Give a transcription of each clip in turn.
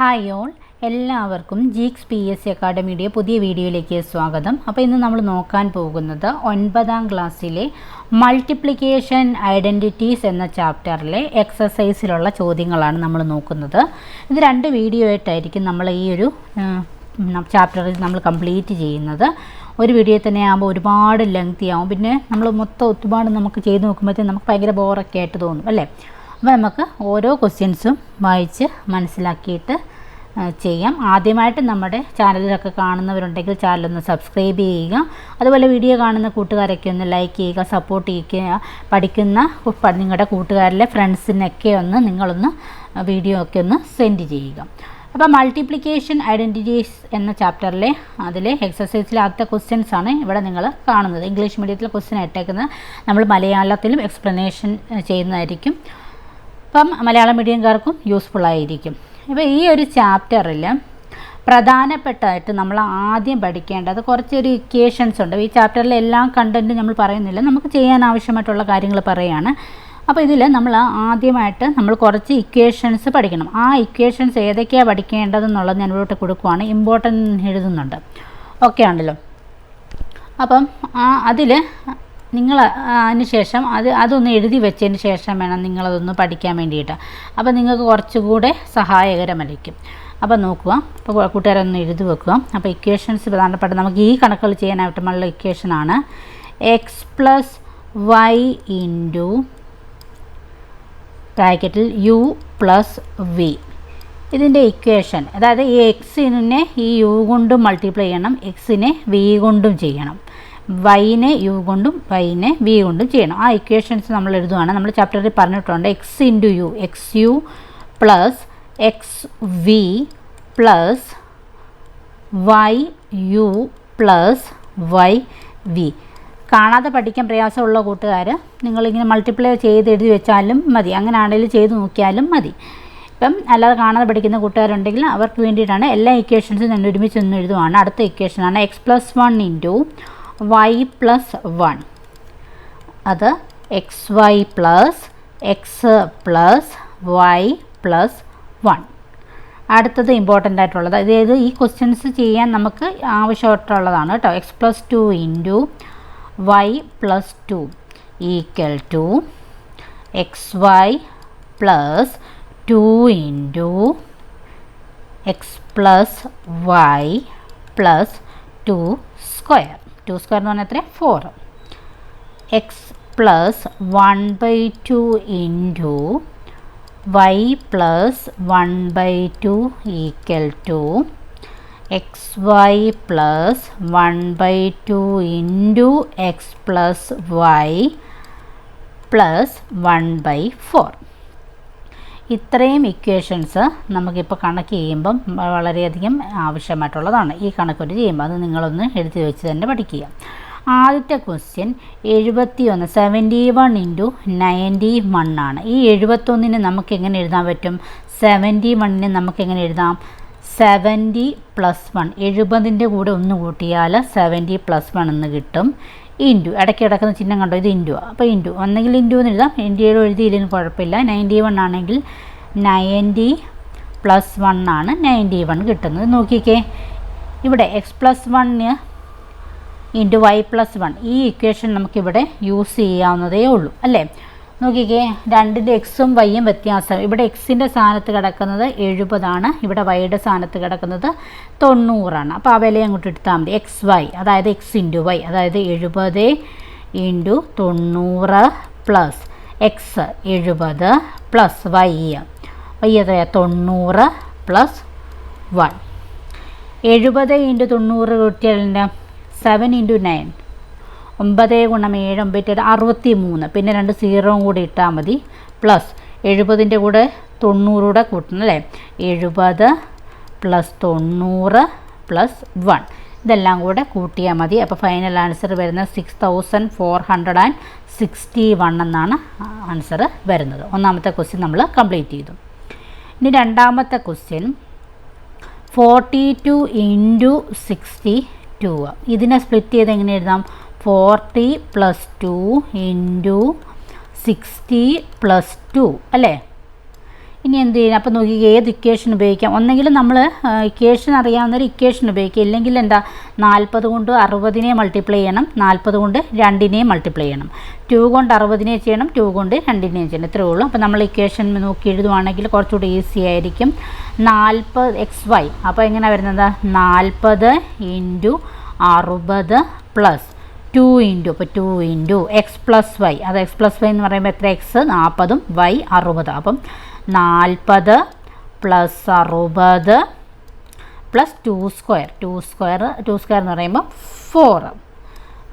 Hi all എല്ലാവർക്കും geeks P S C അക്കാഡമിയുടെ പുതിയ വീഡിയോയിലേക്ക് സ്വാഗതം. അപ്പോൾ ഇന്ന് നമ്മൾ നോക്കാൻ പോകുന്നത് ഒൻപതാം ക്ലാസ്സിലെ മൾട്ടിപ്ലിക്കേഷൻ ഐഡന്റിറ്റീസ് എന്ന ചാപ്റ്ററിലെ എക്സസൈസിലുള്ള ചോദ്യങ്ങളാണ് നമ്മൾ നോക്കുന്നത്. ഇത് രണ്ട് വീഡിയോ ആയിട്ടായിരിക്കും നമ്മൾ ഈ ഒരു ചാപ്റ്ററിൽ നമ്മൾ കംപ്ലീറ്റ് ചെയ്യുന്നത്. ഒരു വീഡിയോ തന്നെ ആകുമ്പോൾ ഒരുപാട് ലെങ്തി ആവും. പിന്നെ നമ്മൾ മൊത്തം ഒരുപാട് നമുക്ക് ചെയ്ത് നോക്കുമ്പോഴത്തേക്കും നമുക്ക് ഭയങ്കര ബോറൊക്കെ ആയിട്ട് തോന്നും അല്ലേ? അപ്പോൾ നമുക്ക് ഓരോ ക്വസ്റ്റ്യൻസും വായിച്ച് മനസ്സിലാക്കിയിട്ട് ചെയ്യാം. ആദ്യമായിട്ട് നമ്മുടെ ചാനലിലൊക്കെ കാണുന്നവരുണ്ടെങ്കിൽ ചാനലൊന്ന് സബ്സ്ക്രൈബ് ചെയ്യുക. അതുപോലെ വീഡിയോ കാണുന്ന കൂട്ടുകാരൊക്കെ ഒന്ന് ലൈക്ക് ചെയ്യുക സപ്പോർട്ട് ചെയ്യുക. പഠിക്കുന്ന നിങ്ങളുടെ കൂട്ടുകാരിലെ ഫ്രണ്ട്സിനൊക്കെ ഒന്ന് നിങ്ങളൊന്ന് വീഡിയോ ഒക്കെ ഒന്ന് സെൻഡ് ചെയ്യുക. അപ്പോൾ മൾട്ടിപ്ലിക്കേഷൻ ഐഡന്റിറ്റീസ് എന്ന ചാപ്റ്ററിലെ അതിലെ എക്സസൈസിലാത്ത ക്വസ്റ്റ്യൻസ് ആണ് ഇവിടെ നിങ്ങൾ കാണുന്നത്. ഇംഗ്ലീഷ് മീഡിയത്തിൽ ക്വസ്റ്റ്യൻ ഇട്ടേക്കുന്നത്. നമ്മൾ മലയാളത്തിലും എക്സ്പ്ലനേഷൻ ചെയ്യുന്നതായിരിക്കും. അപ്പം മലയാളം മീഡിയംകാർക്കും യൂസ്ഫുൾ ആയിരിക്കും. ഇപ്പോൾ ഈ ഒരു ചാപ്റ്ററിൽ പ്രധാനപ്പെട്ടതായിട്ട് നമ്മൾ ആദ്യം പഠിക്കേണ്ടത് കുറച്ചൊരു ഇക്വേഷൻസ് ഉണ്ട്. ഈ ചാപ്റ്ററിലെ എല്ലാ കണ്ടന്റും നമ്മൾ പറയുന്നില്ല. നമുക്ക് ചെയ്യാൻ ആവശ്യമായിട്ടുള്ള കാര്യങ്ങൾ പറയുകയാണ് അപ്പോൾ ഇതിൽ നമ്മൾ ആദ്യമായിട്ട് നമ്മൾ കുറച്ച് ഇക്വേഷൻസ് പഠിക്കണം. ആ ഇക്വേഷൻസ് ഏതൊക്കെയാണ് പഠിക്കേണ്ടതെന്നുള്ളത് ഞാൻ ഇവിടോട്ട് കൊടുക്കുവാണ്. ഇമ്പോർട്ടന്റ് എഴുതുന്നുണ്ട്. ഓക്കെ ആണല്ലോ. അപ്പം അതിൽ നിങ്ങൾ അതിന് ശേഷം അത് അതൊന്ന് എഴുതി വെച്ചതിന് ശേഷം വേണം നിങ്ങളതൊന്ന് പഠിക്കാൻ വേണ്ടിയിട്ട്. അപ്പോൾ നിങ്ങൾക്ക് കുറച്ചുകൂടെ സഹായകരമായിരിക്കും. അപ്പോൾ നോക്കുക. അപ്പോൾ കൂട്ടുകാരൊന്ന് എഴുതി വെക്കുക. അപ്പോൾ ഇക്വേഷൻസ് പ്രധാനപ്പെട്ട നമുക്ക് ഈ കണക്കുകൾ ചെയ്യാനായിട്ടുമുള്ള ഇക്വേഷനാണ് എക്സ് പ്ലസ് വൈ ഇന്റു ബ്രാക്കറ്റിൽ യു പ്ലസ് വി ഇതിന്റെ ഇക്വേഷൻ അതായത് ഈ എക്സിനെ ഈ യു കൊണ്ടും മൾട്ടിപ്ലൈ ചെയ്യണം. എക്സിനെ വി കൊണ്ടും ചെയ്യണം. വൈനെ യു കൊണ്ടും വൈനെ വി കൊണ്ടും ചെയ്യണം. ആ ഇക്വേഷൻസ് നമ്മൾ എഴുതുവാണ്. നമ്മൾ ചാപ്റ്ററിൽ പറഞ്ഞിട്ടുണ്ട്. X into u x u plus x v plus y u plus y v കാണാതെ പഠിക്കാൻ പ്രയാസമുള്ള കൂട്ടുകാർ നിങ്ങളിങ്ങനെ മൾട്ടിപ്ലൈ ചെയ്ത് എഴുതി വെച്ചാലും മതി. അങ്ങനെ ആണെങ്കിലും ചെയ്ത് നോക്കിയാലും മതി. ഇപ്പം അല്ലാതെ കാണാതെ പഠിക്കുന്ന കൂട്ടുകാരുണ്ടെങ്കിൽ അവർക്ക് വേണ്ടിയിട്ടാണ് എല്ലാ ഇക്വേഷൻസും ഞാൻ ഒരുമിച്ച് ഒന്ന് എഴുതുവാണ്. അടുത്ത ഇക്വേഷനാണ് x plus one into y plus one അത് x y plus x plus y plus one അടുത്തത് ഇമ്പോർട്ടന്റ് ആയിട്ടുള്ളത്. അതായത് ഈ ക്വസ്റ്റ്യൻസ് ചെയ്യാൻ നമുക്ക് ആവശ്യമായിട്ടുള്ളതാണ് കേട്ടോ. X plus two into y plus two equal to x y plus two into x plus y plus two square two square എന്ന് പറഞ്ഞാൽ എത്ര four x plus one by two into y plus one by two equal to x y plus one by two into x plus y plus one by four ഇത്രയും equations നമുക്കിപ്പോൾ കണക്ക് ചെയ്യുമ്പം വളരെയധികം ആവശ്യമായിട്ടുള്ളതാണ്. ഈ കണക്കൊരു ചെയ്യുമ്പോൾ അത് നിങ്ങളൊന്ന് എഴുതി വെച്ച് തന്നെ പഠിക്കുക. ആദ്യത്തെ ക്വസ്റ്റ്യൻ എഴുപത്തി ഒന്ന് seventy one into ninety one ആണ്. ഈ എഴുപത്തൊന്നിന് നമുക്ക് എങ്ങനെ എഴുതാൻ പറ്റും? സെവന്റി വണ്ണിന് നമുക്ക് എങ്ങനെ എഴുതാം? സെവന്റി പ്ലസ് വൺ എഴുപതിന്റെ കൂടെ ഒന്ന് കൂട്ടിയാൽ സെവന്റി പ്ലസ് വൺ എന്ന് കിട്ടും. ഇന്റു ഇടയ്ക്ക് കിടക്കുന്ന ചിഹ്നം കണ്ടോ? ഇത് ഇന്റു അപ്പോൾ ഇന്റു ഒന്നെങ്കിൽ ഇന്റു എന്ന് എഴുതാം. ഇന്റു എഴുതിയില്ലെങ്കിൽ കുഴപ്പമില്ല. നയന്റി വൺ ആണെങ്കിൽ നയന്റി പ്ലസ് വൺ ആണ് നയന്റി വൺ കിട്ടുന്നത്. നോക്കിക്കേ. ഇവിടെ എക്സ് പ്ലസ് വണ്ണിന് ഇന്റു വൈ പ്ലസ് വൺ ഈ ഇക്വേഷൻ നമുക്കിവിടെ യൂസ് ചെയ്യാവുന്നതേ ഉള്ളൂ. അല്ലേ? നോക്കിക്കേ രണ്ടിന്റെ എക്സും വൈയും വ്യത്യാസം. ഇവിടെ എക്സിന്റെ സ്ഥാനത്ത് കിടക്കുന്നത് എഴുപതാണ്. ഇവിടെ വൈയുടെ സ്ഥാനത്ത് കിടക്കുന്നത് തൊണ്ണൂറാണ്. അപ്പോൾ ആ വില അങ്ങോട്ട് എടുത്താൽ മതി. എക്സ് വൈ അതായത് എക്സ് ഇന്റു വൈ അതായത് എഴുപത് ഇന്റു തൊണ്ണൂറ് പ്ലസ് എക്സ് എഴുപത് പ്ലസ് വൈ. വൈ എത്രയാണ് തൊണ്ണൂറ് പ്ലസ് വൺ. എഴുപത് ഇന്റു തൊണ്ണൂറ് കിട്ടിയാൽ സെവൻ ഇന്റു നയൻ. ഒമ്പത് ഗുണം ഏഴ് ഒമ്പത് അറുപത്തി മൂന്ന് പിന്നെ രണ്ട് സീറോയും കൂടി ഇട്ടാൽ മതി. പ്ലസ് എഴുപതിന്റെ കൂടെ തൊണ്ണൂറൂടെ കൂട്ടണം അല്ലേ? എഴുപത് പ്ലസ് തൊണ്ണൂറ് പ്ലസ് വൺ ഇതെല്ലാം കൂടെ കൂട്ടിയാൽ മതി. അപ്പോൾ ഫൈനൽ ആൻസർ വരുന്നത് six thousand four hundred and sixty one എന്നാണ് ആൻസർ വരുന്നത്. ഒന്നാമത്തെ ക്വസ്റ്റ്യൻ നമ്മൾ കംപ്ലീറ്റ് ചെയ്തു. ഇനി രണ്ടാമത്തെ question forty two into sixty two ഇതിനെ സ്പ്ലിറ്റ് ചെയ്ത് എങ്ങനെ എഴുതാം? Forty plus two into sixty plus two അല്ലേ? ഇനി എന്ത് ചെയ്യും? അപ്പോൾ നോക്കി ഏത് ഇക്വേഷൻ ഉപയോഗിക്കാം? ഒന്നെങ്കിൽ നമ്മൾ ഇക്വേഷൻ അറിയാവുന്നൊരു ഇക്വേഷൻ ഉപയോഗിക്കുക. ഇല്ലെങ്കിൽ എന്താ? നാൽപ്പത് കൊണ്ട് അറുപതിനെ മൾട്ടിപ്ലൈ ചെയ്യണം. നാൽപ്പത് കൊണ്ട് രണ്ടിനെയും മൾട്ടിപ്ലൈ ചെയ്യണം. ടു കൊണ്ട് അറുപതിനെ ചെയ്യണം. ടു കൊണ്ട് രണ്ടിനെയും ചെയ്യണം. ഇത്രയേ ഉള്ളൂ. അപ്പോൾ നമ്മൾ ഇക്വേഷൻ നോക്കി എഴുതുവാണെങ്കിൽ കുറച്ചുകൂടി ഈസി ആയിരിക്കും. നാൽപ്പത് എക്സ് വൈ അപ്പോൾ എങ്ങനെ വരുന്നത്? നാൽപ്പത് ഇന്റു അറുപത് പ്ലസ് ടു ഇന്റു അപ്പോൾ two into x plus y അത് എക്സ് പ്ലസ് വൈ എന്ന് പറയുമ്പോൾ എത്ര എക്സ് നാൽപ്പതും വൈ അറുപത്. അപ്പം നാൽപ്പത് പ്ലസ് അറുപത് plus two square two square two square എന്ന് പറയുമ്പോൾ ഫോർ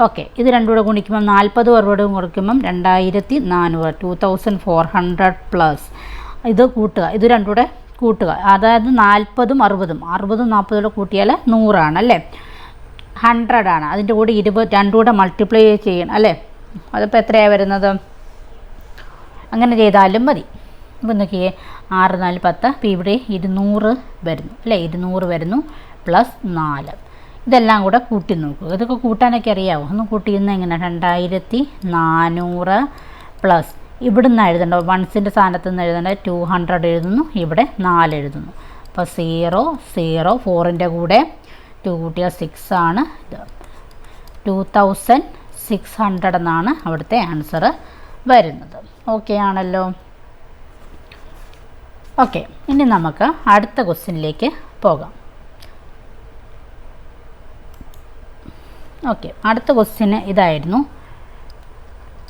ഓക്കെ ഇത് രണ്ടും കൂടെ ഗുണിക്കുമ്പം നാൽപ്പതും അറുപതും കൊടുക്കുമ്പം രണ്ടായിരത്തി നാനൂറ് two thousand four hundred plus ഇത് കൂട്ടുക. ഇത് രണ്ടും കൂടെ കൂട്ടുക. അതായത് നാൽപ്പതും അറുപതും. അറുപതും നാൽപ്പതും കൂടെ കൂട്ടിയാൽ നൂറാണ് അല്ലേ? ഹൺഡ്രഡ് ആണ്. അതിന്റെ കൂടെ ഇരുപത് രണ്ടും കൂടെ മൾട്ടിപ്ലൈ ചെയ്യണം അല്ലേ? അതിപ്പോൾ എത്രയാണ് വരുന്നത്? അങ്ങനെ ചെയ്താലും മതി. ഇപ്പം നോക്കിയേ ആറ് നാല് പത്ത് അപ്പോൾ ഇവിടെ ഇരുന്നൂറ് വരുന്നു. അല്ലേ? ഇരുന്നൂറ് വരുന്നു പ്ലസ് നാല്. ഇതെല്ലാം കൂടെ കൂട്ടി നോക്കുക ഇതൊക്കെ കൂട്ടാനൊക്കെ അറിയാമോ ഒന്ന് കൂട്ടിയിരുന്ന എങ്ങനെ? രണ്ടായിരത്തി നാനൂറ് പ്ലസ് ഇവിടെ നിന്ന് എഴുതണ്ട വൺസിന്റെ സ്ഥാനത്ത് നിന്ന് എഴുതേണ്ടത് ടു ഹൺഡ്രഡ് എഴുതുന്നു ഇവിടെ നാല് എഴുതുന്നു. അപ്പോൾ സീറോ സീറോ ഫോറിന്റെ കൂടെ ടു കൂട്ടിയാൽ സിക്സ് ആണ് ഇത് ടു തൗസൻഡ് സിക്സ് ഹൺഡ്രഡ് എന്നാണ് അവിടുത്തെ ആൻസർ വരുന്നത്. ഓക്കെ ആണല്ലോ. ഓക്കെ ഇനി നമുക്ക് അടുത്ത ക്വസ്റ്റ്യനിലേക്ക് പോകാം. ഓക്കെ അടുത്ത ക്വസ്റ്റ്യന് ഇതായിരുന്നു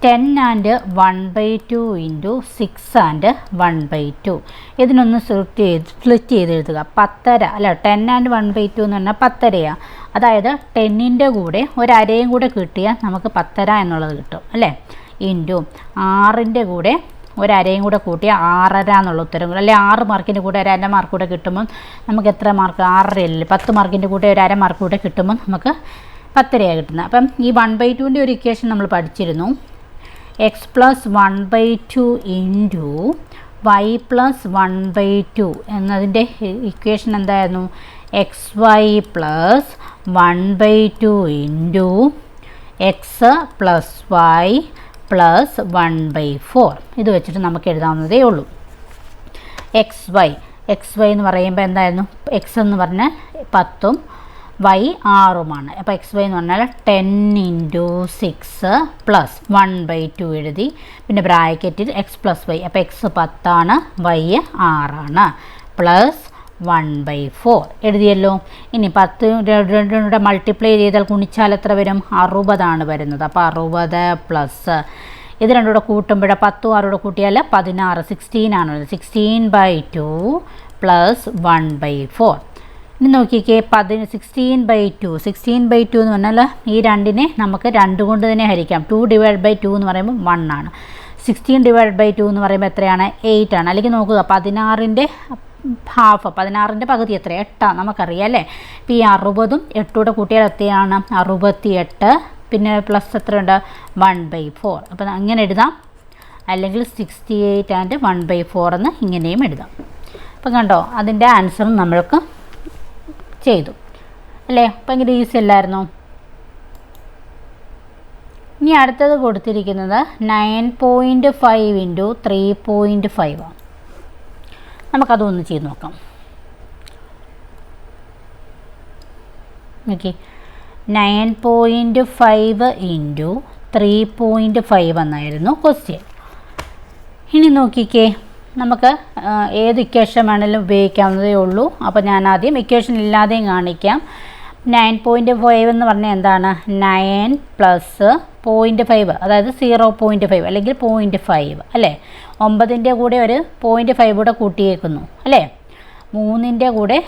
ten and one by two into six and one by two ഇതിനൊന്ന് സ്പ്ലിറ്റ് ചെയ്ത് സ്പ്ലിറ്റ് ചെയ്ത് എഴുതുക. പത്തര അല്ല ten and one by two എന്ന് പറഞ്ഞാൽ പത്തരയാണ് അതായത് ടെന്നിന്റെ കൂടെ ഒരരയും കൂടെ കിട്ടിയാൽ നമുക്ക് പത്തര എന്നുള്ളത് കിട്ടും അല്ലേ? ഇന്റു ആറിന്റെ കൂടെ ഒരരയും കൂടെ കൂട്ടിയാൽ ആറര എന്നുള്ള ഉത്തരം അല്ലെ ആറ് മാർക്കിന്റെ കൂടെ ഒരു അര മാർക്ക് കൂടെ കിട്ടുമ്പം നമുക്ക് എത്ര മാർക്ക്? ആറര അല്ലേ? പത്ത് മാർക്കിന്റെ കൂടെ ഒരു അര മാർക്ക് കൂടെ കിട്ടുമ്പോൾ നമുക്ക് പത്തരയാണ് കിട്ടുന്നത്. അപ്പം ഈ വൺ ബൈ ടുവിന്റെ ഒരു ഇക്വേഷൻ നമ്മൾ പഠിച്ചിരുന്നു. X plus one by two into y plus one by two എന്നതിന്റെ ഇക്വേഷൻ എന്തായിരുന്നു? X y plus one by two into x plus y plus one by four ഇത് വെച്ചിട്ട് നമുക്ക് എഴുതാവുന്നതേ ഉള്ളൂ. എക്സ് വൈ എക്സ് വൈ എന്ന് പറയുമ്പോൾ എന്തായിരുന്നു? എക്സ് എന്ന് പറഞ്ഞാൽ പത്തും വൈ ആറുമാണ്. അപ്പോൾ എക്സ് വൈ എന്ന് പറഞ്ഞാൽ ten into six plus one by two എഴുതി. പിന്നെ ബ്രാക്കറ്റിൽ എക്സ് പ്ലസ് വൈ അപ്പോൾ എക്സ് പത്താണ് വൈ ആറാണ്. പ്ലസ് വൺ ബൈ ഫോർ എഴുതിയല്ലോ? ഇനി പത്ത് രണ്ടും കൂടെ മൾട്ടിപ്ലൈ ചെയ്താൽ ഗുണിച്ചാൽ എത്ര വരും? അറുപതാണ് വരുന്നത്. അപ്പോൾ അറുപത് പ്ലസ് ഇത് രണ്ടും കൂടെ കൂട്ടുമ്പോൾ പത്തും ആറും കൂടെ കൂട്ടിയാൽ പതിനാറ്. സിക്സ്റ്റീൻ ആണ് sixteen by two plus one by four ഇനി നോക്കിക്കേ പതിന് sixteen by two sixteen by two എന്ന് പറഞ്ഞാൽ ഈ രണ്ടിനെ നമുക്ക് രണ്ട് കൊണ്ട് തന്നെ ഹരിക്കാം. ടു ഡിവൈഡ് ബൈ ടു എന്ന് പറയുമ്പോൾ വൺ ആണ്. സിക്സ്റ്റീൻ ഡിവൈഡ് ബൈ ടു എന്ന് പറയുമ്പോൾ എത്രയാണ്? എയ്റ്റ് ആണ്. അല്ലെങ്കിൽ നോക്കുക പതിനാറിന്റെ ഹാഫ് പതിനാറിന്റെ പകുതി എത്ര? എട്ടാണ് നമുക്കറിയാം അല്ലേ? ഇപ്പോൾ ഈ അറുപതും എട്ടൂടെ കൂട്ടിയാൽ എത്രയാണ്? അറുപത്തി എട്ട് പിന്നെ പ്ലസ് എത്രയുണ്ട് വൺ ബൈ ഫോർ അപ്പം അങ്ങനെ എഴുതാം. അല്ലെങ്കിൽ sixty eight and one by four എന്ന് ഇങ്ങനെയും എഴുതാം. അപ്പം കണ്ടോ അതിന്റെ ആൻസർ നമ്മൾക്ക് ചെയ്തു. അല്ലേ? ഭയങ്കര ഈസി അല്ലായിരുന്നോ? ഇനി അടുത്തത് കൊടുത്തിരിക്കുന്നത് nine point five into three point five ആണ്. നമുക്കതൊന്ന് ചെയ്ത് നോക്കാം. Okay nine point five into three point five എന്നായിരുന്നു ക്വസ്റ്റ്യൻ ഇനി നോക്കിക്കേ. നമുക്ക് ഏത് ഇക്വേഷൻ വേണമെങ്കിലും ഉപയോഗിക്കാവുന്നതേ ഉള്ളൂ. അപ്പോൾ ഞാൻ ആദ്യം ഇക്വേഷൻ ഇല്ലാതെയും കാണിക്കാം. നയൻ പോയിന്റ് ഫൈവ് എന്ന് പറഞ്ഞാൽ എന്താണ്? നയൻ പ്ലസ് പോയിന്റ് ഫൈവ് അതായത് സീറോ പോയിന്റ് ഫൈവ് അല്ലെങ്കിൽ പോയിന്റ് ഫൈവ് അല്ലേ? ഒമ്പതിന്റെ കൂടെ ഒരു പോയിന്റ് ഫൈവ് കൂടെ കൂട്ടിയേക്കുന്നു അല്ലേ? മൂന്നിന്റെ കൂടെ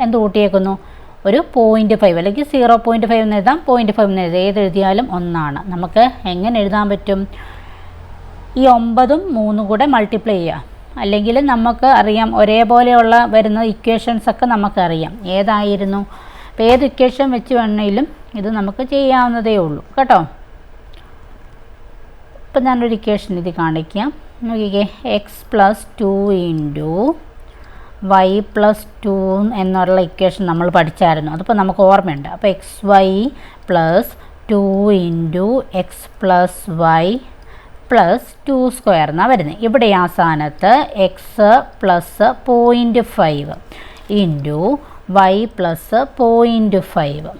എന്ത് കൂട്ടിയേക്കുന്നു? ഒരു പോയിന്റ് ഫൈവ് അല്ലെങ്കിൽ സീറോ പോയിന്റ് ഫൈവ് എന്ന് എഴുതാം. പോയിന്റ് ഫൈവ് എന്ന് എഴുതാം. ഏതെഴുതിയാലും ഒന്നാണ്. നമുക്ക് എങ്ങനെ എഴുതാൻ പറ്റും? ഈ ഒമ്പതും മൂന്നും കൂടെ മൾട്ടിപ്ലൈ ചെയ്യാം. അല്ലെങ്കിൽ നമുക്ക് അറിയാം ഒരേപോലെയുള്ള വരുന്ന ഇക്വേഷൻസ് ഒക്കെ നമുക്കറിയാം ഏതായിരുന്നു? അപ്പോൾ ഏത് ഇക്വേഷൻ വെച്ച് വേണമെങ്കിലും ഇത് നമുക്ക് ചെയ്യാവുന്നതേ ഉള്ളൂ. കേട്ടോ? ഇപ്പം ഞാനൊരു ഇക്വേഷൻ ഇത് കാണിക്കാം. നോക്കിക്കേ. X plus two into y plus two എന്നുള്ള ഇക്വേഷൻ നമ്മൾ പഠിച്ചായിരുന്നു. അതിപ്പോൾ നമുക്ക് ഓർമ്മയുണ്ട്. അപ്പോൾ x y plus two into x plus y plus two square എന്നാണ് വരുന്നത് ഇവിടെ ആ സ്ഥാനത്ത് x plus point five into y plus point five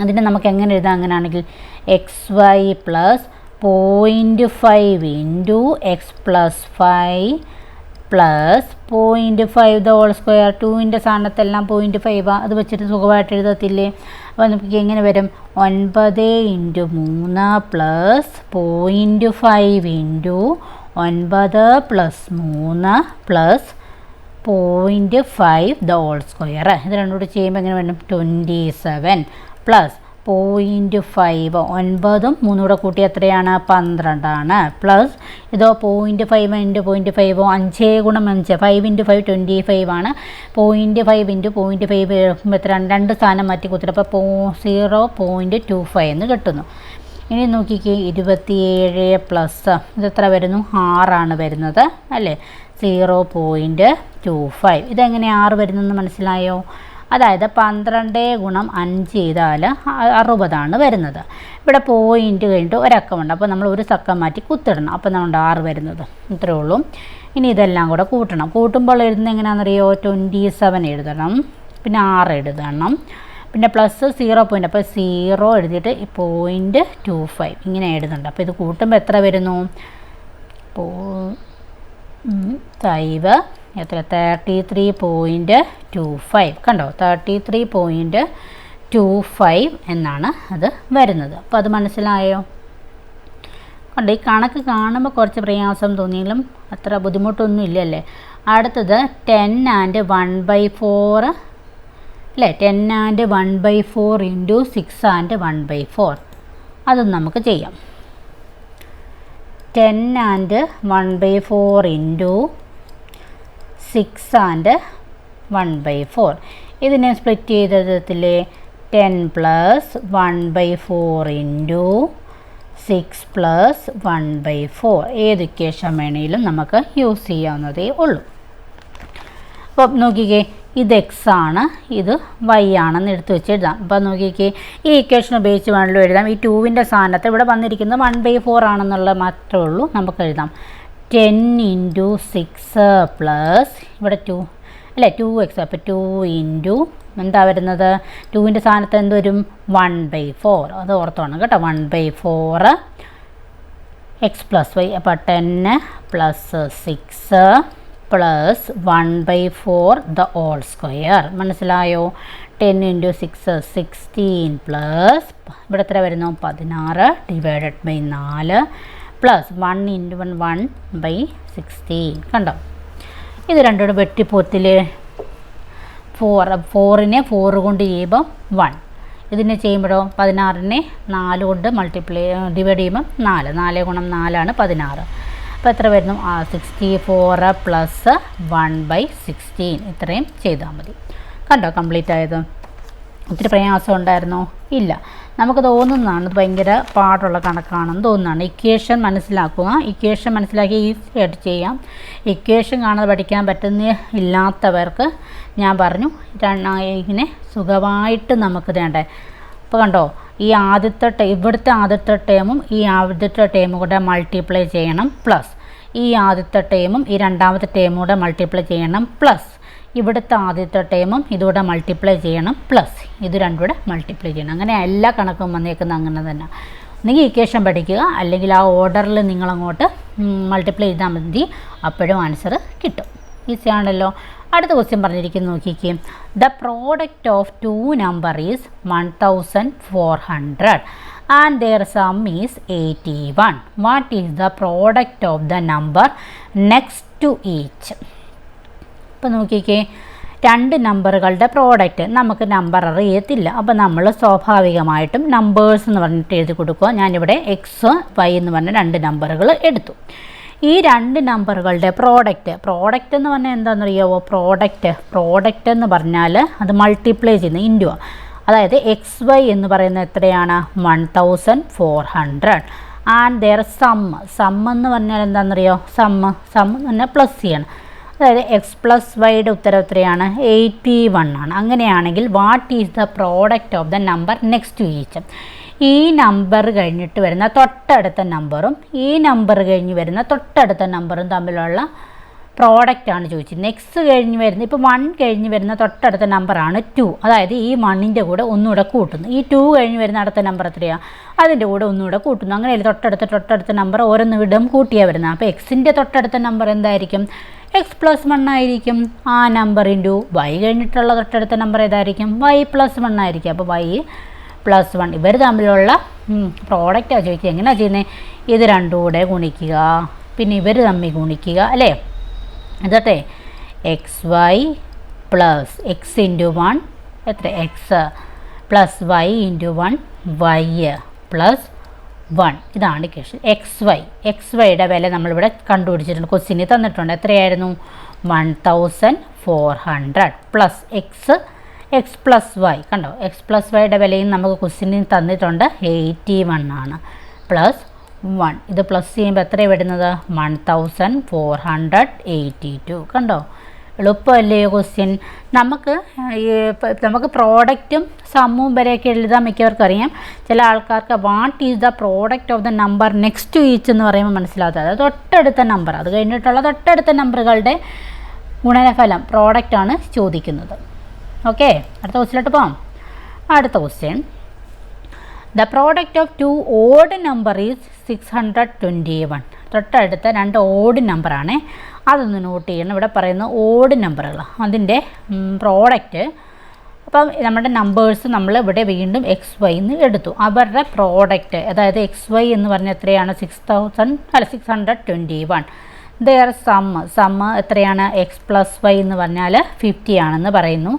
അതിനെ നമുക്ക് എങ്ങനെ എഴുതാം? അങ്ങനെയാണെങ്കിൽ x y plus point five into x plus five plus point five the whole square ടുവിന്റെ സ്ഥാനത്തെല്ലാം പോയിന്റ് ഫൈവ് അത് വെച്ചിട്ട് സുഖമായിട്ട് എഴുതത്തില്ലേ? അപ്പോൾ നമുക്ക് എങ്ങനെ വരും? ഒൻപത് ഇന്റു മൂന്ന് പ്ലസ് പോയിന്റ് ഫൈവ് ഇന്റു ഒൻപത് പ്ലസ് മൂന്ന് plus point five the whole square ഇത് രണ്ടും കൂടി ചെയ്യുമ്പോൾ എങ്ങനെ വരും? Twenty seven plus point five ഒൻപതും മൂന്നും കൂടെ കൂട്ടി എത്രയാണ്? പന്ത്രണ്ടാണ്. പ്ലസ് ഇതോ point five into point five അഞ്ച് ഗുണം അഞ്ച്. Five into five twenty five ആണ്. Point five into point five എത്ര? രണ്ട് സ്ഥാനം മാറ്റി കുത്തിട്ട് അപ്പോൾ പോ സീറോ പോയിന്റ് ടു ഫൈവ് എന്ന് കിട്ടുന്നു. ഇനി നോക്കിക്കേ ഇരുപത്തിയേഴ് പ്ലസ് ഇതെത്ര വരുന്നു? ആറാണ് വരുന്നത്. അല്ലേ? സീറോ പോയിന്റ് ടു ഫൈവ് ഇതെങ്ങനെ ആറ് വരുന്നെന്ന് മനസ്സിലായോ? അതായത് പന്ത്രണ്ട് ഗുണം അഞ്ച് ചെയ്താൽ അറുപതാണ് വരുന്നത്. ഇവിടെ പോയിന്റ് കഴിഞ്ഞിട്ട് ഒരക്കമുണ്ട്. അപ്പോൾ നമ്മൾ ഒരു സക്കം മാറ്റി കുത്തിടണം. അപ്പോൾ നമ്മുടെ ആറ് വരുന്നത്. ഇത്രയേ ഉള്ളൂ. ഇനി ഇതെല്ലാം കൂടെ കൂട്ടണം. കൂട്ടുമ്പോൾ എഴുതുന്നത് എങ്ങനെയാണെന്നറിയോ? ട്വന്റി സെവൻ എഴുതണം. പിന്നെ ആറ് എഴുതണം. പിന്നെ പ്ലസ് സീറോ പോയിന്റ് അപ്പോൾ സീറോ എഴുതിയിട്ട് പോയിന്റ് ടു ഫൈവ് ഇങ്ങനെ എഴുതുന്നുണ്ട്. അപ്പോൾ ഇത് കൂട്ടുമ്പോൾ എത്ര വരുന്നു? പോ ഫൈവ് എത്ര? Thirty three point two five കണ്ടോ? Thirty three point two five എന്നാണ് അത് വരുന്നത്. അപ്പോൾ അത് മനസ്സിലായോ? കണ്ടോ? ഈ കണക്ക് കാണുമ്പോൾ കുറച്ച് പ്രയാസം തോന്നിയെങ്കിലും അത്ര ബുദ്ധിമുട്ടൊന്നും ഇല്ലല്ലേ? അടുത്തത് ten and one by four അല്ലേ? Ten and one by four into six and one by four അതും നമുക്ക് ചെയ്യാം. Ten and one by four into six and one by four ഇതിനെ split ചെയ്തതിലെ ten plus one by four into six plus one by four ഏത് equation വേണമെങ്കിലും നമുക്ക് use ചെയ്യാവുന്നതേ ഉള്ളൂ. അപ്പം നോക്കിക്കേ ഇത് എക്സ് ആണ് ഇത് വൈ ആണെന്ന് എടുത്ത് വെച്ച് എഴുതാം അപ്പം നോക്കിക്കേ ഈ ഇക്വേഷൻ ഉപയോഗിച്ച് വേണമല്ലോ എഴുതാം. ഈ ടൂവിന്റെ സ്ഥാനത്ത് ഇവിടെ വന്നിരിക്കുന്നത് വൺ ബൈ ഫോർ ആണെന്നുള്ളത് മാത്രമേ ഉള്ളൂ. നമുക്ക് എഴുതാം. ടെൻ ഇന്റു സിക്സ് പ്ലസ് ഇവിടെ ടു അല്ലേ ടു എക്സ് അപ്പോൾ ടു ഇന്റു എന്താ വരുന്നത്? ടുവിന്റെ സ്ഥാനത്ത് എന്ത് വരും? വൺ ബൈ ഫോർ അത് ഓർത്തോണം കേട്ടോ. One by four x plus y അപ്പോൾ ten plus six plus one by four the whole square മനസ്സിലായോ? Ten into six sixteen plus ഇവിടെ എത്ര വരുന്നു? പതിനാറ് ഡിവൈഡഡ് ബൈ നാല്. Plus one into one one by sixteen. കണ്ടോ? ഇത് രണ്ടോട് വെട്ടിപ്പോത്തിൽ ഫോർ ഫോറിനെ ഫോർ കൊണ്ട് ചെയ്യുമ്പോൾ വൺ. ഇതിനെ ചെയ്യുമ്പോഴോ? പതിനാറിനെ നാല് കൊണ്ട് മൾട്ടിപ്ലൈ ഡിവൈഡ് ചെയ്യുമ്പോൾ നാല്. നാല് ഗുണം നാലാണ് പതിനാറ്. അപ്പോൾ എത്ര വരുന്നു? ആ sixty four plus one by sixteen ഇത്രയും ചെയ്താൽ മതി. കണ്ടോ? കംപ്ലീറ്റ് ആയത്. ഒത്തിരി പ്രയാസം ഉണ്ടായിരുന്നോ? ഇല്ല. നമുക്ക് തോന്നുന്നതാണ് ഇത് ഭയങ്കര പാടുള്ള കണക്കാണെന്ന് തോന്നുന്നതാണ്. ഇക്വേഷൻ മനസ്സിലാക്കുക. ഇക്വേഷൻ മനസ്സിലാക്കി ഈസി ആയിട്ട് ചെയ്യാം. ഇക്വേഷൻ കാണാതെ പഠിക്കാൻ പറ്റുന്ന ഇല്ലാത്തവർക്ക് ഞാൻ പറഞ്ഞു ഇങ്ങനെ സുഖമായിട്ട് നമുക്ക് വേണ്ടേ? ഇപ്പോൾ കണ്ടോ ഈ ആദ്യത്തെ ടേ ഇവിടുത്തെ ആദ്യത്തെ ടേമും ഈ ആദ്യത്തെ ടേമും കൂടെ മൾട്ടിപ്ലൈ ചെയ്യണം പ്ലസ് ഈ ആദ്യത്തെ ടേമും ഈ രണ്ടാമത്തെ ടേമും കൂടെ മൾട്ടിപ്ലൈ ചെയ്യണം പ്ലസ് ഇവിടുത്തെ ആദ്യത്തെ ടേമും ഇതുകൂടെ മൾട്ടിപ്ലൈ ചെയ്യണം. പ്ലസ് ഇത് രണ്ടും കൂടെ മൾട്ടിപ്ലൈ ചെയ്യണം. അങ്ങനെ എല്ലാ കണക്കും വന്നേക്കുന്നത് അങ്ങനെ തന്നെ. ഒന്നുകിൽ ഇക്വേഷൻ പഠിക്കുക. അല്ലെങ്കിൽ ആ ഓർഡറിൽ നിങ്ങളങ്ങോട്ട് മൾട്ടിപ്ലൈ ചെയ്താൽ മതി. അപ്പോഴും ആൻസർ കിട്ടും. ഈസി ആണല്ലോ. അടുത്ത ക്വസ്റ്റ്യൻ പറഞ്ഞിരിക്കുന്നത് നോക്കിക്കേ. The product of two number is one thousand four hundred and their sum is eighty one what is the product of the number next to each ഇപ്പോൾ നോക്കിക്കേ രണ്ട് നമ്പറുകളുടെ പ്രോഡക്റ്റ് നമുക്ക് നമ്പർ അറിയത്തില്ല. അപ്പോൾ നമ്മൾ സ്വാഭാവികമായിട്ടും നമ്പേഴ്സ് എന്ന് പറഞ്ഞിട്ട് എഴുതി കൊടുക്കുക. ഞാനിവിടെ എക്സ് വൈ എന്ന് പറഞ്ഞ രണ്ട് നമ്പറുകൾ എടുത്തു. ഈ രണ്ട് നമ്പറുകളുടെ പ്രോഡക്റ്റ് പ്രോഡക്റ്റ് എന്ന് പറഞ്ഞാൽ എന്താണെന്നറിയാവോ? പ്രോഡക്റ്റ് പ്രോഡക്റ്റ് എന്ന് പറഞ്ഞാൽ അത് മൾട്ടിപ്ലൈ ചെയ്യുന്ന ഇൻഡു അതായത് എക്സ് വൈ എന്ന് പറയുന്നത് എത്രയാണ്? One thousand four hundred and their sum sum എന്ന് പറഞ്ഞാൽ എന്താണെന്നറിയോ? സമ്മ് സം എന്ന് പറഞ്ഞാൽ പ്ലസ് ചെയ്യണം. അതായത് എക്സ് പ്ലസ് വൈയുടെ ഉത്തരം എത്രയാണ്? എയ്റ്റി വൺ ആണ്. അങ്ങനെയാണെങ്കിൽ what is the product of the number next to each ഈ നമ്പർ കഴിഞ്ഞിട്ട് വരുന്ന തൊട്ടടുത്ത നമ്പറും ഈ നമ്പർ കഴിഞ്ഞ് വരുന്ന തൊട്ടടുത്ത നമ്പറും തമ്മിലുള്ള പ്രോഡക്റ്റ് ആണ് ചോദിച്ചത്. നെക്സ്റ്റ് കഴിഞ്ഞ് വരുന്ന ഇപ്പോൾ വൺ കഴിഞ്ഞ് വരുന്ന തൊട്ടടുത്ത നമ്പറാണ് ടു അതായത് ഈ വണ്ണിന്റെ കൂടെ ഒന്നുകൂടെ കൂട്ടുന്നു. ഈ ടു കഴിഞ്ഞ് വരുന്ന അടുത്ത നമ്പർ എത്രയാണ് അതിന്റെ കൂടെ ഒന്നുകൂടെ കൂട്ടുന്നു. അങ്ങനെയല്ല തൊട്ടടുത്ത തൊട്ടടുത്ത നമ്പർ ഓരോന്ന് വിടും കൂട്ടിയാണ് വരുന്നത്. അപ്പോൾ എക്സിന്റെ തൊട്ടടുത്ത നമ്പർ എന്തായിരിക്കും? എക്സ് പ്ലസ് വൺ ആയിരിക്കും. ആ നമ്പർ ഇന്റു വൈ കഴിഞ്ഞിട്ടുള്ള തൊട്ടടുത്ത നമ്പർ ഏതായിരിക്കും? വൈ പ്ലസ് വൺ ആയിരിക്കും. അപ്പോൾ വൈ പ്ലസ് വൺ ഇവർ തമ്മിലുള്ള പ്രോഡക്റ്റാണ് ചോദിക്കുക. എങ്ങനെയാണ് ചെയ്യുന്നത് ഇത് രണ്ടും കൂടെ ഗുണിക്കുക. പിന്നെ ഇവർ തമ്മിൽ ഗുണിക്കുക അല്ലേ? എന്തട്ടെ x y plus x into one എത്ര? X plus y into one y plus one. ഇതാണ് ഇക്വേഷൻ എക്സ് വൈ എക്സ് വൈയുടെ വില നമ്മളിവിടെ കണ്ടുപിടിച്ചിട്ടുണ്ട്. ക്വസ്റ്റിന് തന്നിട്ടുണ്ട്. എത്രയായിരുന്നു? One thousand four hundred plus x x plus y കണ്ടോ? എക്സ് പ്ലസ് വൈയുടെ വിലയും നമുക്ക് ക്വസ്റ്റിന് തന്നിട്ടുണ്ട്. എയ്റ്റി വൺ ആണ്. പ്ലസ് വൺ ഇത് പ്ലസ് ചെയ്യുമ്പോൾ എത്രയാണ് വരുന്നത്? One thousand four hundred eighty two കണ്ടോ? എളുപ്പമല്ലേ ക്വസ്റ്റ്യൻ നമുക്ക് ഈ നമുക്ക് പ്രോഡക്റ്റും സമ്മും വരെയൊക്കെ എഴുതാൻ മിക്കവർക്കും അറിയാം ചില ആൾക്കാർക്ക് what is the product of the number next to each എന്ന് പറയുമ്പോൾ മനസ്സിലാകാത്തത്. അതായത് തൊട്ടടുത്ത നമ്പർ അത് കഴിഞ്ഞിട്ടുള്ള തൊട്ടടുത്ത നമ്പറുകളുടെ ഗുണനഫലം പ്രോഡക്റ്റാണ് ചോദിക്കുന്നത്. ഓക്കെ അടുത്ത ക്വസ്റ്റിലോട്ട് പോകാം അടുത്ത question the product of two odd number is six hundred twenty one തൊട്ടടുത്ത രണ്ട് ഓഡ് നമ്പറാണ് അതൊന്ന് നോട്ട് ചെയ്യണം. ഇവിടെ പറയുന്ന ഓഡ് നമ്പറുകൾ അതിന്റെ പ്രോഡക്റ്റ് അപ്പം നമ്മുടെ നമ്പേഴ്സ് നമ്മൾ ഇവിടെ വീണ്ടും എക്സ് വൈ എന്ന് എടുത്തു. അവരുടെ പ്രോഡക്റ്റ് അതായത് എക്സ് വൈ എന്ന് പറഞ്ഞാൽ എത്രയാണ്? സിക്സ് തൗസൻഡ് അല്ല six hundred twenty one their sum sum എത്രയാണ്? എക്സ് പ്ലസ് വൈ എന്ന് പറഞ്ഞാൽ ഫിഫ്റ്റി ആണെന്ന് പറയുന്നു.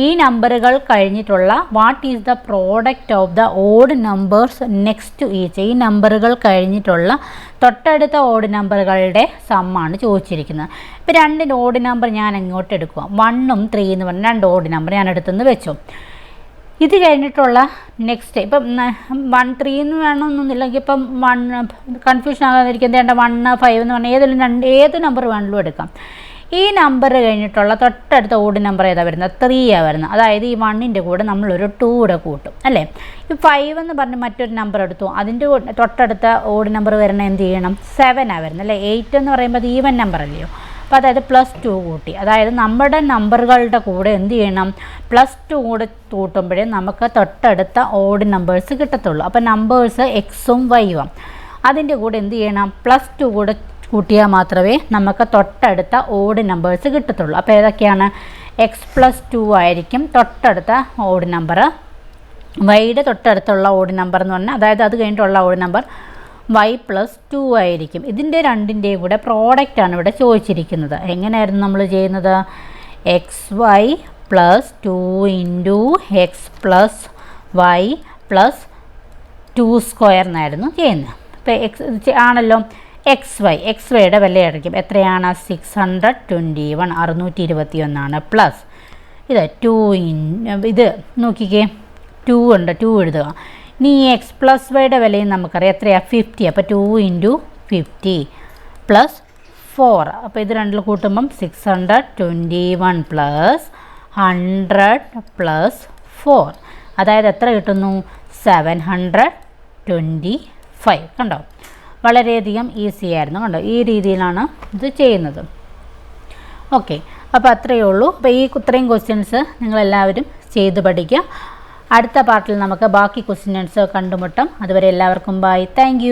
ഈ നമ്പറുകൾ കഴിഞ്ഞിട്ടുള്ള what is the product of the odd numbers next to each ഈ നമ്പറുകൾ കഴിഞ്ഞിട്ടുള്ള തൊട്ടടുത്ത ഓഡ് നമ്പറുകളുടെ സമ്മാണ് ചോദിച്ചിരിക്കുന്നത്. ഇപ്പോൾ രണ്ട് ഓഡ് നമ്പർ ഞാൻ അങ്ങോട്ട് എടുക്കുക? വണ്ണും ത്രീ എന്ന് പറഞ്ഞ രണ്ട് ഓഡ് നമ്പർ ഞാൻ അടുത്തുനിന്ന് വെച്ചു. ഇത് കഴിഞ്ഞിട്ടുള്ള നെക്സ്റ്റ് ഇപ്പം വൺ ത്രീ എന്ന് വേണമെന്നൊന്നുമില്ലെങ്കിൽ ഇപ്പം വൺ കൺഫ്യൂഷൻ ആകാതിരിക്കുന്നത് വേണ്ട വൺ ഫൈവ് എന്ന് പറഞ്ഞാൽ ഏതെങ്കിലും രണ്ട് ഏത് നമ്പർ വേണമെങ്കിലും എടുക്കാം. ഈ നമ്പർ കഴിഞ്ഞിട്ടുള്ള തൊട്ടടുത്ത ഓട് നമ്പർ ഏതാ വരുന്നത്? ത്രീ ആണ് വരുന്നത്. അതായത് ഈ വണ്ണിന്റെ കൂടെ നമ്മളൊരു ടൂ കൂടെ കൂട്ടും അല്ലേ? ഈ ഫൈവ് എന്ന് പറഞ്ഞ് മറ്റൊരു നമ്പർ എടുത്തു. അതിന്റെ തൊട്ടടുത്ത ഓട് നമ്പർ വരണ എന്ത് ചെയ്യണം? സെവനാണ് വരുന്നത് അല്ലേ? എയ്റ്റ് എന്ന് പറയുമ്പോൾ ഈവൻ നമ്പർ അല്ലയോ? അപ്പോൾ അതായത് പ്ലസ് ടു കൂട്ടി. അതായത് നമ്മുടെ നമ്പറുകളുടെ കൂടെ എന്ത് ചെയ്യണം? പ്ലസ് ടു കൂടെ കൂട്ടുമ്പോഴേ നമുക്ക് തൊട്ടടുത്ത ഓഡ് നമ്പേഴ്സ് കിട്ടത്തുള്ളൂ. അപ്പോൾ നമ്പേഴ്സ് എക്സും വൈവും അതിന്റെ കൂടെ എന്ത് ചെയ്യണം? പ്ലസ് ടു കൂടെ കൂട്ടിയാൽ മാത്രമേ നമുക്ക് തൊട്ടടുത്ത ഓഡ് നമ്പേഴ്സ് കിട്ടത്തുള്ളൂ. അപ്പോൾ ഏതൊക്കെയാണ്? എക്സ് പ്ലസ് ടു ആയിരിക്കും തൊട്ടടുത്ത ഓഡ് നമ്പർ വൈയുടെ തൊട്ടടുത്തുള്ള ഓഡ് നമ്പർ എന്ന് പറഞ്ഞാൽ അതായത് അത് കഴിഞ്ഞിട്ടുള്ള odd number y plus two ആയിരിക്കും. ഇതിന്റെ രണ്ടിന്റെയും കൂടെ പ്രോഡക്റ്റാണ് ഇവിടെ ചോദിച്ചിരിക്കുന്നത്. എങ്ങനെയായിരുന്നു നമ്മൾ ചെയ്യുന്നത്? X y plus two into x plus y plus two square എന്നായിരുന്നു ചെയ്യുന്നത്. ഇപ്പോൾ എക്സ് ആണല്ലോ? എക്സ് വൈ എക്സ് വൈയുടെ വിലയായിരിക്കും. എത്രയാണ്? സിക്സ് ഹൺഡ്രഡ് ട്വന്റി വൺ അറുന്നൂറ്റി ഇരുപത്തി ഒന്നാണ് പ്ലസ് ഇത് ടു ഇൻ ഇത് നോക്കിക്കേ. ടു ഉണ്ട് ടു എഴുതുക. ഇനി ഈ എക്സ് പ്ലസ് വൈയുടെ വിലയും നമുക്കറിയാം. എത്രയാണ് ഫിഫ്റ്റി അപ്പോൾ two into fifty plus four അപ്പോൾ ഇത് രണ്ടിൽ കൂട്ടുമ്പം six hundred twenty one plus hundred plus four അതായത് എത്ര കിട്ടുന്നു? സെവൻ ഹൺഡ്രഡ് ട്വന്റി ഫൈവ് കണ്ടോ? വളരെയധികം ഈസി ആയിരുന്നു കണ്ടോ? ഈ രീതിയിലാണ് ഇത് ചെയ്യുന്നത്. ഓക്കെ അപ്പോൾ അത്രയേ ഉള്ളൂ. അപ്പോൾ ഈ ഇത്രയും ക്വസ്റ്റ്യൻസ് നിങ്ങളെല്ലാവരും ചെയ്ത് പഠിക്കുക. അടുത്ത പാർട്ടിൽ നമുക്ക് ബാക്കി ക്വസ്റ്റ്യൻസ് കണ്ടുമുട്ടാം. അതുവരെ എല്ലാവർക്കും ബൈ താങ്ക്